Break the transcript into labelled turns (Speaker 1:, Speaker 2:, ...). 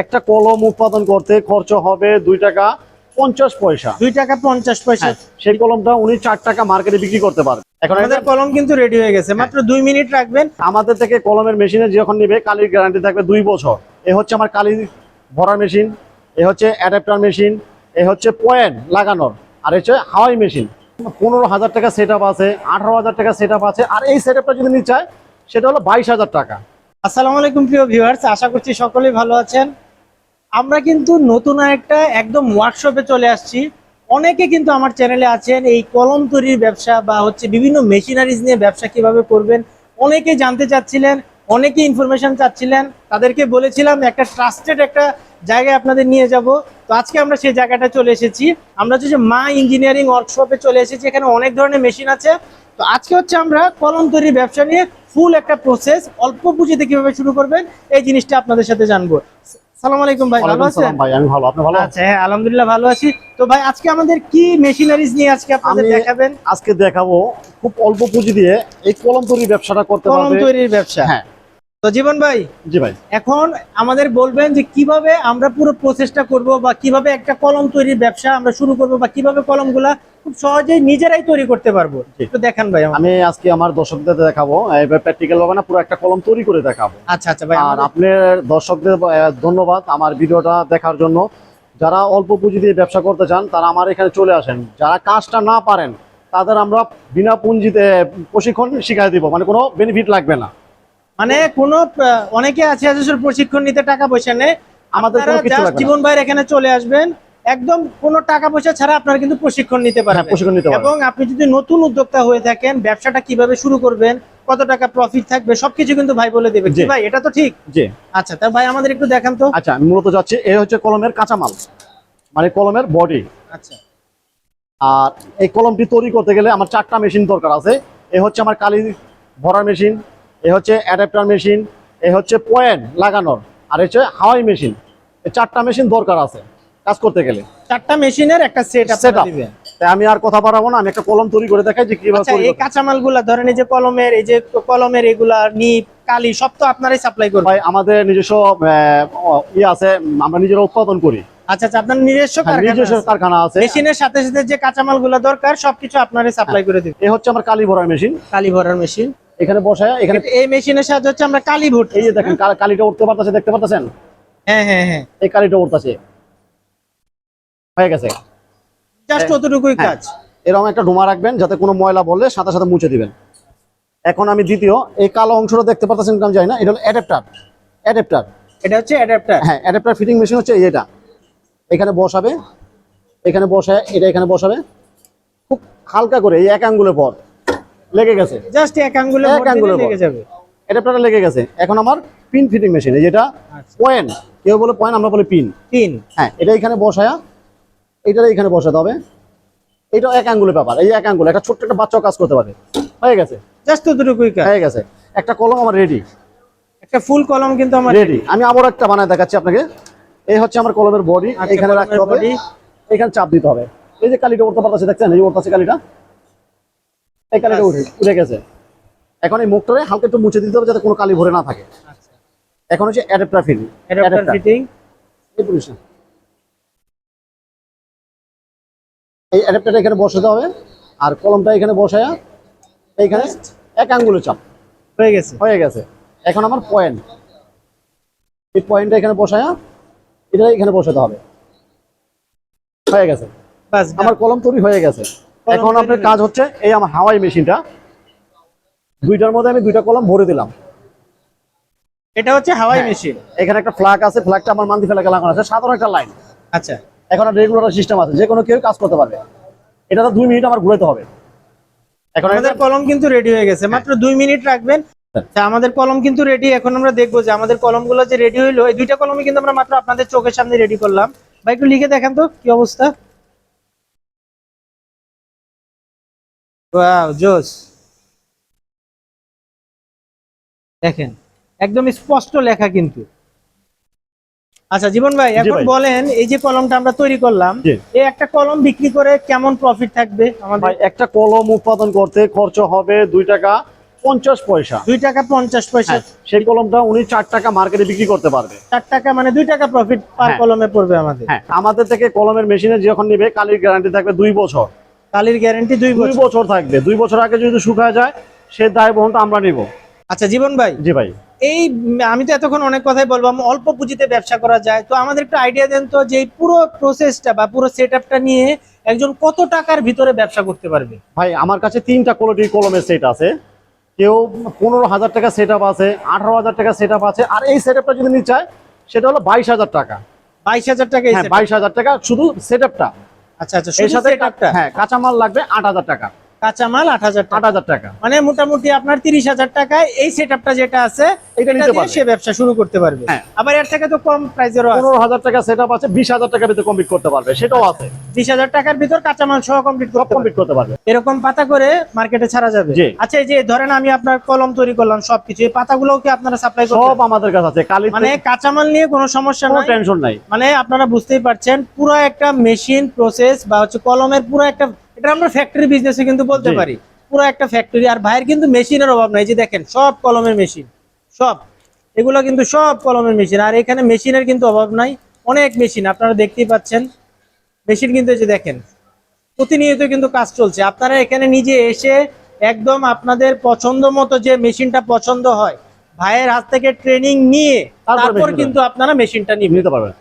Speaker 1: একটা কলম উৎপাদন করতে খরচ হবে দুই টাকা পঞ্চাশ পয়সা।
Speaker 2: দুই টাকা পঞ্চাশ পয়সা।
Speaker 1: হ্যাঁ, সেই কলমটা উনি চার টাকা মার্কেটে বিক্রি করতে পারবে এখন
Speaker 2: আমাদের কলম কিন্তু রেডি হয়ে গেছে। মাত্র দুই মিনিট রাখবেন।
Speaker 1: আমাদের থেকে কলমের মেশিনে যখন নেবে কালির গ্যারান্টি থাকবে দুই বছর। এ হচ্ছে আমার কালি ভরার মেশিন এ হচ্ছে অ্যাডাপ্টার মেশিন এ হচ্ছে পয়েন্ট লাগানোর আর হচ্ছে হাওয়াই মেশিন। পনেরো হাজার টাকা সেট আছে আঠারো হাজার টাকা সেট আছে আর এই সেট যদি নিতে চায় সেটা হলো বাইশ হাজার টাকা।
Speaker 2: আসসালামু আলাইকুম, প্রিয় ভিউয়ার্স আশা করছি সকলেই ভালো আছেন। আমরা কিন্তু নতুন একটা একদম ওয়ার্কশপে চলে আসছি। অনেকে কিন্তু আমার চ্যানেলে আছেন, এই কলম তৈরির ব্যবসা বা হচ্ছে বিভিন্ন মেশিনারিজ নিয়ে ব্যবসা কীভাবে করবেন। অনেকে জানতে চাচ্ছিলেন, অনেকে ইনফরমেশন চাচ্ছিলেন। তাদেরকে বলেছিলাম, একটা ট্রাস্টেড একটা জায়গায় আপনাদের নিয়ে যাব। তো আজকে আমরা সেই জায়গাটা চলে এসেছি। আমরা হচ্ছে মা ইঞ্জিনিয়ারিং ওয়ার্কশপে চলে এসেছি। এখানে অনেক ধরনের মেশিন আছে। তো আজকে হচ্ছে আমরা কলম তৈরির ব্যবসা নিয়ে ফুল একটা প্রসেস অল্প পুঁজিতে কীভাবে শুরু করবেন এই জিনিসটা আপনাদের সাথে জানব। সালাম আলাইকুম ভাই ভালো আছেন?
Speaker 1: ভাই আমি ভালো আপনি ভালো?
Speaker 2: আচ্ছা হ্যাঁ আলহামদুলিল্লাহ ভালো আছি। তো ভাই আজকে আমাদের কি মেশিনারিজ নিয়ে আজকে আপনাদের দেখাবেন?
Speaker 1: আজকে দেখাবো খুব অল্প পুঁজি দিয়ে এই কলম তৈরির ব্যবসাটা করতে পারবে।
Speaker 2: কলম তৈরির ব্যবসা।
Speaker 1: হ্যাঁ।
Speaker 2: তো জীবন ভাই
Speaker 1: জি ভাই।
Speaker 2: এখন আমাদের বলবেন যে কীভাবে আমরা পুরো প্রসেসটা করব বা কীভাবে একটা কলম তৈরির ব্যবসা আমরা শুরু করব বা কীভাবে কলমগুলা খুব সহজেই নিজেরাই তৈরি করতে পারব।
Speaker 1: জি।
Speaker 2: একটু দেখান ভাই
Speaker 1: আমি আজকে আমার দর্শকদের দেখাবো। প্র্যাকটিক্যাল ভাবে না পুরো একটা কলম তৈরি করে দেখাবো।
Speaker 2: আচ্ছা আচ্ছা ভাই
Speaker 1: আর আপনার দর্শকদের ধন্যবাদ আমার ভিডিওটা দেখার জন্য। যারা অল্প পুঁজি দিয়ে ব্যবসা করতে চান তারা আমার এখানে চলে আসেন। যারা কাজটা না পারেন তাদের আমরা বিনা পুঁজিতে প্রশিক্ষণ শিখাই দিব। মানে কোনো বেনিফিট লাগবে না।
Speaker 2: মানে কোনো অনেকে আছে প্রশিক্ষণ নিতে টাকা পয়সা নেই।
Speaker 1: আমাদের।
Speaker 2: জীবন ভাইয়ের এখানে চলে আসবেন। একদম কোনো টাকা পয়সা ছাড়া আপনারা কিন্তু প্রশিক্ষণ নিতে
Speaker 1: হ্যাঁ,
Speaker 2: পারবেন
Speaker 1: প্রশিক্ষণ নিতে
Speaker 2: এবং আপনি যদি নতুন উদ্যোক্তা হয়ে থাকেন ব্যবসাটা কীভাবে শুরু করবেন কত টাকা প্রফিট থাকবে সবকিছু কিন্তু ভাই বলে দেবে।
Speaker 1: জি।
Speaker 2: ভাই এটা তো ঠিক?
Speaker 1: জি।
Speaker 2: আচ্ছা তা ভাই আমাদের একটু দেখান তো।
Speaker 1: আচ্ছা আমি মূলত যাচ্ছি এ হচ্ছে কলমের কাঁচামাল। মানে কলমের বডি
Speaker 2: আচ্ছা।
Speaker 1: আর এই কলমটি তৈরি করতে গেলে আমার চারটা মেশিন দরকার আছে। এ হচ্ছে আমার কালি ভরার মেশিন এ হচ্ছে অ্যাডাপ্টার মেশিন এ হচ্ছে পয়েন্ট লাগানোর আর হচ্ছে হাওয়াই মেশিন এই চারটা মেশিন দরকার আছে। কাজ করতে গেলে।
Speaker 2: চারটা মেশিনের একটা সেট আপনারা দিবেন।
Speaker 1: তাই আমি আর কথা বাড়াবো না আমি একটা কলম তৈরি করে দেখাই যে কীভাবে
Speaker 2: আচ্ছা এই
Speaker 1: হয়।
Speaker 2: ধরেন এই যে কলমের এই যে কলমের এগুলা নিপ কালি সব তো আপনারাই সাপ্লাই করবেন।
Speaker 1: ভাই আমাদের নিজস্ব আহ, ইয়ে আছে আমরা নিজেরা উৎপাদন করি।
Speaker 2: আচ্ছা আচ্ছা আপনার নিজস্ব
Speaker 1: হ্যাঁ,
Speaker 2: কারখানা
Speaker 1: নিজস্ব
Speaker 2: আছে।
Speaker 1: কারখানা আছে।
Speaker 2: মেশিনের সাথে সাথে যে কাঁচামালগুলা দরকার সবকিছু আপনারাই সাপ্লাই করে দিবেন।
Speaker 1: এ হচ্ছে আমার কালি ভরার মেশিন।
Speaker 2: কালি ভরার মেশিন।
Speaker 1: এখানে বসায় এখানে
Speaker 2: এই মেশিনের সাহায্যে হচ্ছে আমরা কালি ভরতে
Speaker 1: এই যে দেখেন কালিটা উঠতে পারতেছে দেখতে পারতেছেন?
Speaker 2: হ্যাঁ হ্যাঁ হ্যাঁ।
Speaker 1: এই কালিটা উঠতেছে। হয়ে গেছে।
Speaker 2: জাস্ট
Speaker 1: হ্যাঁ।
Speaker 2: অতটুকুই
Speaker 1: হ্যাঁ।
Speaker 2: কাজ।
Speaker 1: এরকম একটা ডুমা রাখবেন যাতে কোনো ময়লা বললে সাথে সাথে মুছে দিবেন। এখন আমি দ্বিতীয় এই কালো অংশটা দেখতে পাচ্ছেন আমি জানি না এটা হলো অ্যাডাপ্টার। অ্যাডাপ্টার।
Speaker 2: এটা হচ্ছে অ্যাডাপ্টার।
Speaker 1: হ্যাঁ অ্যাডাপ্টার ফিটিং মেশিন হচ্ছে এই এটা এখানে বসাবে এখানে বসায় এটা এখানে বসাবে। খুব হালকা করে এই এক আঙ্গুলের পর। লেগে গেছে।
Speaker 2: জাস্ট এক আঙ্গুলে
Speaker 1: এক আঙ্গুলের
Speaker 2: লেগে যাবে।
Speaker 1: অ্যাডাপ্টারটা লেগে গেছে। এখন আমার পিন ফিটিং মেশিন এই যেটা
Speaker 2: আচ্ছা।
Speaker 1: পয়েন্ট। কেউ বলে পয়েন্ট আমরা বলি পিন।
Speaker 2: পিন।
Speaker 1: হ্যাঁ এটা এখানে বসায়া এটা এখানে বসাতে হবে। এটা এক আঙ্গুলের ব্যাপার। এই এক আঙ্গুল একটা ছোট্ট একটা বাচ্চাও কাজ করতে পারে। হয়ে গেছে?
Speaker 2: জাস্ট অতটুকুই কাজ।
Speaker 1: হয়ে গেছে। একটা কলম আমার রেডি
Speaker 2: একটা ফুল কলম কিন্তু আমার
Speaker 1: রেডি আমি আবার একটা বানায় দেখাচ্ছি আপনাকে। এই হচ্ছে আমার কলমের বডি
Speaker 2: আচ্ছা,
Speaker 1: এখানে রাখতে হবে। এখানে চাপ দিতে হবে। এই যে কালিটা উঠতে পারতেছে দেখছেন? এই উঠতেছে কালিটা। এই কালিটা উঠে উঠে গেছে। এখন এই মুখটারে হালকা একটু মুছে দিতে হবে যাতে কোনো কালি ভরে না থাকে।
Speaker 2: আচ্ছা।
Speaker 1: এখন হচ্ছে অ্যাডাপ্টার ফিল
Speaker 2: অ্যাডাপ্টার ফিটিং
Speaker 1: এই পুলিশ এই অ্যাডাপ্টারটা এখানে বসাতে হবে। আর কলমটা এখানে বসায়া এইখানে এক আঙ্গুলে চাপ।
Speaker 2: হয়ে গেছে।
Speaker 1: হয়ে গেছে। এখন আমার পয়েন্ট এই পয়েন্টটা এখানে বসায়া এটা এখানে বসাতে হবে। হয়ে গেছে।
Speaker 2: বাস
Speaker 1: আমার কলম তৈরি হয়ে গেছে। এখন আপনার কাজ হচ্ছে এই আমার হাওয়াই মেশিনটা। দুইটার মধ্যে আমি দুইটা কলম ভরে দিলাম।
Speaker 2: এটা হচ্ছে হাওয়াই
Speaker 1: হ্যাঁ।
Speaker 2: মেশিন।
Speaker 1: এখানে একটা ফ্ল্যাগ আছে। ফ্ল্যাগটা আমার মান্দি ফ্ল্যাগে লাগানো আছে সাধারণ একটা লাইন
Speaker 2: আচ্ছা।
Speaker 1: এখন রেগুলার সিস্টেম আছে যে কোনো কেউ কাজ করতে পারবে। এটা তো দুই মিনিট আমার ঘুরাতে হবে। এখন
Speaker 2: আমাদের কলম কিন্তু রেডি হয়ে গেছে মাত্র দুই মিনিট রাখবেন।
Speaker 1: হ্যাঁ।
Speaker 2: আমাদের কলম কিন্তু রেডি এখন আমরা দেখব যে আমাদের কলমগুলো যে রেডি হইল এই দুইটা কলমই কিন্তু আমরা মাত্র আপনাদের চোখের সামনে রেডি করলাম। ভাই একটু লিখে দেখেন তো কি অবস্থা? ওয়াও জোস দেখেন একদম স্পষ্ট লেখা কিন্তু। আচ্ছা জীবন ভাই এখন বলেন এই যে কলমটা আমরা তৈরি করলাম এই একটা কলম বিক্রি করে কেমন প্রফিট থাকবে আমাদের?
Speaker 1: একটা কলম উৎপাদন করতে খরচ হবে দুই টাকা পঞ্চাশ পয়সা।
Speaker 2: দুই টাকা পঞ্চাশ পয়সা।
Speaker 1: হ্যাঁ, সেই কলমটা উনি চার টাকা মার্কেটে বিক্রি করতে পারবে।
Speaker 2: চার টাকা মানে দুই টাকা প্রফিট পার
Speaker 1: হ্যাঁ।
Speaker 2: কলমে পড়বে আমাদের।
Speaker 1: হ্যাঁ আমাদের থেকে কলমের মেশিনে যখন নেবে কালির গ্যারান্টি থাকবে দুই বছর।
Speaker 2: কালির গ্যারান্টি দুই বছর।
Speaker 1: থাকবে। দুই বছর আগে যদি শুকায় যায় সে দায় বহনটা আমরা নিব।
Speaker 2: আচ্ছা জীবন ভাই?
Speaker 1: জি ভাই।
Speaker 2: এই আমি তো এতক্ষণ অনেক কথাই বলব আমি অল্প পুঁজিতে ব্যবসা করা যায়। তো আমাদের একটু আইডিয়া দেন তো যে পুরো প্রসেসটা বা পুরো সেট নিয়ে একজন কত টাকার ভিতরে ব্যবসা করতে পারবে?
Speaker 1: ভাই আমার কাছে তিনটা কোয়ালিটির কলমের সেট আছে। কেউ পনেরো হাজার টাকা সেট আছে আঠারো হাজার টাকা সেট আছে আর এই সেট যদি নিতে চায় সেটা হলো বাইশ হাজার টাকা।
Speaker 2: বাইশ হাজার টাকা
Speaker 1: হ্যাঁ? বাইশ হাজার টাকা শুধু সেট
Speaker 2: আচ্ছা আচ্ছা
Speaker 1: এর
Speaker 2: শুধু
Speaker 1: সাথে হ্যাঁ কাঁচামাল লাগবে আট হাজার টাকা।
Speaker 2: কাঁচা মাল আট হাজার
Speaker 1: আট হাজার টাকা।
Speaker 2: মানে মোটামুটি আপনার তিরিশ হাজার টাকায় এই সেটআপটা যেটা আছে
Speaker 1: এটা
Speaker 2: এটা
Speaker 1: নিতে
Speaker 2: সে ব্যবসা শুরু করতে পারবে।
Speaker 1: হ্যাঁ।
Speaker 2: আবার এর থেকে তো কম প্রাইজেরও আছে।
Speaker 1: পনেরো হাজার টাকা সেট আছে বিশ হাজার টাকার ভিতরে কমপ্লিট করতে পারবে সেটাও আছে।
Speaker 2: বিশ হাজার টাকার ভিতর কাঁচা মাল সহ কমপ্লিট
Speaker 1: কমপ্লিট করতে পারবে।
Speaker 2: এরকম পাতা করে মার্কেটে ছাড়া যাবে। আচ্ছা এই যে ধরেন আমি আপনার কলম তৈরি করলাম সবকিছু এই পাতাগুলোও কি আপনারা সাপ্লাই
Speaker 1: সব আমাদের কাছে আছে। কালি
Speaker 2: মানে কাঁচামাল নিয়ে কোনো সমস্যা নাই।
Speaker 1: টেনশন নাই।
Speaker 2: মানে আপনারা বুঝতেই পারছেন পুরো একটা মেশিন প্রসেস বা হচ্ছে কলমের পুরো একটা এটা আমরা ফ্যাক্টরি বিজনেসে কিন্তু বলতে পারি। পুরো একটা ফ্যাক্টরি আর ভাইয়ের কিন্তু মেশিনের অভাব নাই। যে দেখেন সব কলমের মেশিন সব। এগুলো কিন্তু সব কলমের মেশিন আর এখানে মেশিনের কিন্তু অভাব নাই। অনেক মেশিন আপনারা দেখতেই পাচ্ছেন। মেশিন কিন্তু যে দেখেন প্রতিনিয়ত কিন্তু কাজ চলছে। আপনারা এখানে নিজে এসে একদম আপনাদের পছন্দ মতো যে মেশিনটা পছন্দ হয় ভাইয়ের হাত থেকে ট্রেনিং নিয়ে
Speaker 1: তারপর
Speaker 2: কিন্তু আপনারা মেশিনটা নিবেন।
Speaker 1: নিতে পারবেন।